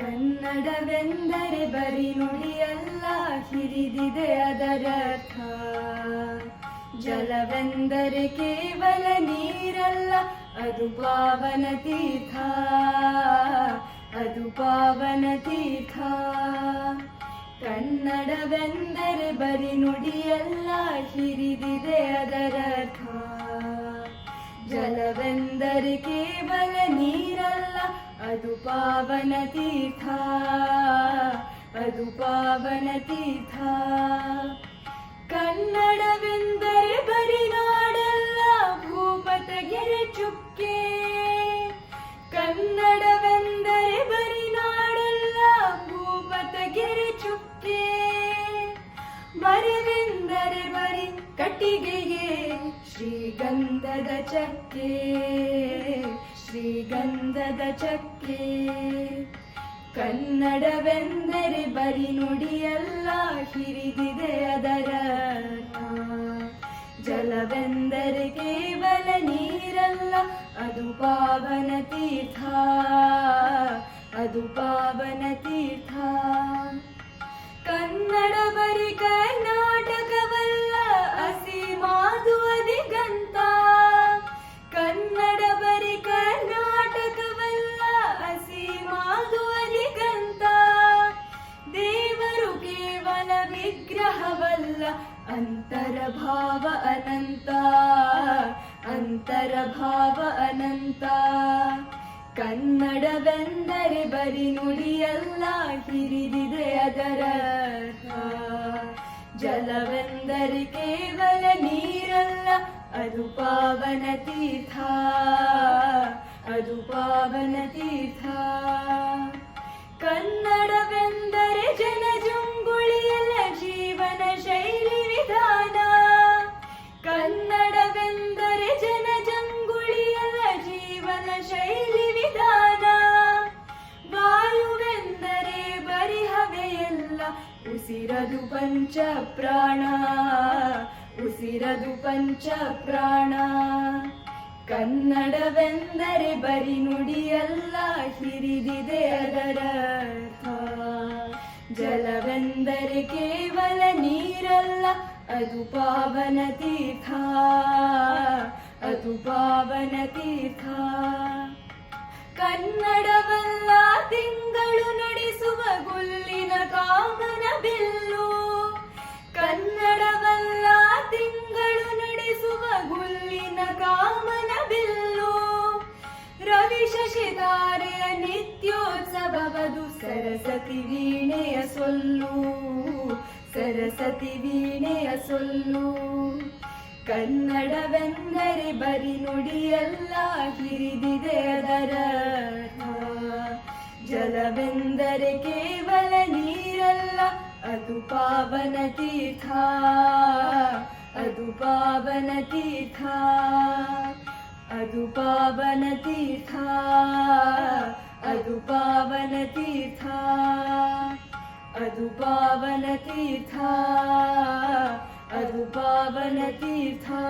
ಕನ್ನಡವೆಂದರೆ ಬರಿ ನುಡಿಯಲ್ಲ, ಹಿರಿದಿದೆ ಅದರರ್ಥ ಜಲವೆಂದರೆ ಕೇವಲ ನೀರಲ್ಲ, ಅದು ಪಾವನ ತೀರ್ಥ. ಅದು ಪಾವನ ತೀರ್ಥ. ಕನ್ನಡವೆಂದರೆ ಬರಿ ನುಡಿಯಲ್ಲ, ಹಿರಿದಿದೆ ಅದರರ್ಥ ಜಲವೆಂದರೆ ಕೇವಲ ನೀರಲ್ಲ, ಅದು ಪಾವನ ತೀರ್ಥ. ಅದು ಪಾವನ ತೀರ್ಥ. ಕನ್ನಡವೆಂದರೆ ಬರಿ ನಾಡಲ್ಲ ಭೂಪತಗೆರೆ ಚುಕ್ಕೆ. ಕನ್ನಡವೆಂದರೆ ಬರಿನಾಡಲ್ಲ ಭೂಪತಗೆರೆ ಚುಕ್ಕೆ. ಮರವೆಂದರೆ ಬರಿ ಕಟ್ಟಿಗೆಗೆ ಶ್ರೀಗಂಧದ ಚಕ್ಕೆ ಶ್ರೀಗಂಧದ ಚಕ್ಕೆ. ಕನ್ನಡವೆಂದರೆ ಬರಿ ನುಡಿಯಲ್ಲ, ಹಿರಿದಿದೆ ಅದರ. ಜಲವೆಂದರೆ ಕೇವಲ ನೀರಲ್ಲ, ಅದು ಪಾವನ ತೀರ್ಥ. ಅದು ಪಾವನ ತೀರ್ಥ. ಕನ್ನಡ ಬರಿ ವಿಗ್ರಹವಲ್ಲ ಅಂತರ ಭಾವ ಅನಂತ ಅಂತರ ಭಾವ ಅನಂತ. ಕನ್ನಡವೆಂದರೆ ಬರಿ ನುಡಿಯಲ್ಲ, ಹಿರಿದಿದೆ ಅದರ ಜಲ ಜಲವೆಂದರೆ ಕೇವಲ ನೀರಲ್ಲ, ಅದು ಪಾವನ ತೀರ್ಥ. ಅದು ಪಾವನ ತೀರ್ಥ. ಕನ್ನಡವೆಂದರೆ ಜನಜುಂಗುಳಿಯಲ್ಲ ಪಂಚ ಪ್ರಾಣ, ಉಸಿರದು ಪಂಚ ಪ್ರಾಣ. ಕನ್ನಡವೆಂದರೆ ಬರಿ ನುಡಿಯಲ್ಲ, ಹಿರಿದಿದೆ ಅದರ. ಜಲವೆಂದರೆ ಕೇವಲ ನೀರಲ್ಲ, ಅದು ಪಾವನ ತೀರ್ಥ. ಅದು ಪಾವನ ತೀರ್ಥ. ಕನ್ನಡವಲ್ಲ, ತಿಂಗಳು ನಡೆಸುವ ಗುಲ್ಲಿನ ಕಾಮನ ಬಿಲ್ಲು. ಕನ್ನಡವಲ್ಲ, ತಿಂಗಳು ನಡೆಸುವ ಗುಲ್ಲಿನ ಕಾಮನ ಬಿಲ್ಲು ರವಿ ಶಶಿಧಾರೆಯ ನಿತ್ಯೋತ್ಸವವದು ಸರಸ್ವತಿ ವೀಣೆಯ ಸೊಲ್ಲು. ಸರಸ್ವತಿ ವೀಣೆಯ ಸೊಲ್ಲು. ಕನ್ನಡವೆಂದರೆ ಬರಿ ನುಡಿಯಲ್ಲ, ಹಿರಿದಿದೆ ಅದರ. ಜಲವೆಂದರೆ ಕೇವಲ अदु पावनतीथा अदु पावनतीथा पावन तीथा अदु पावनतीथा पावनतीथा अदु पावनतीथा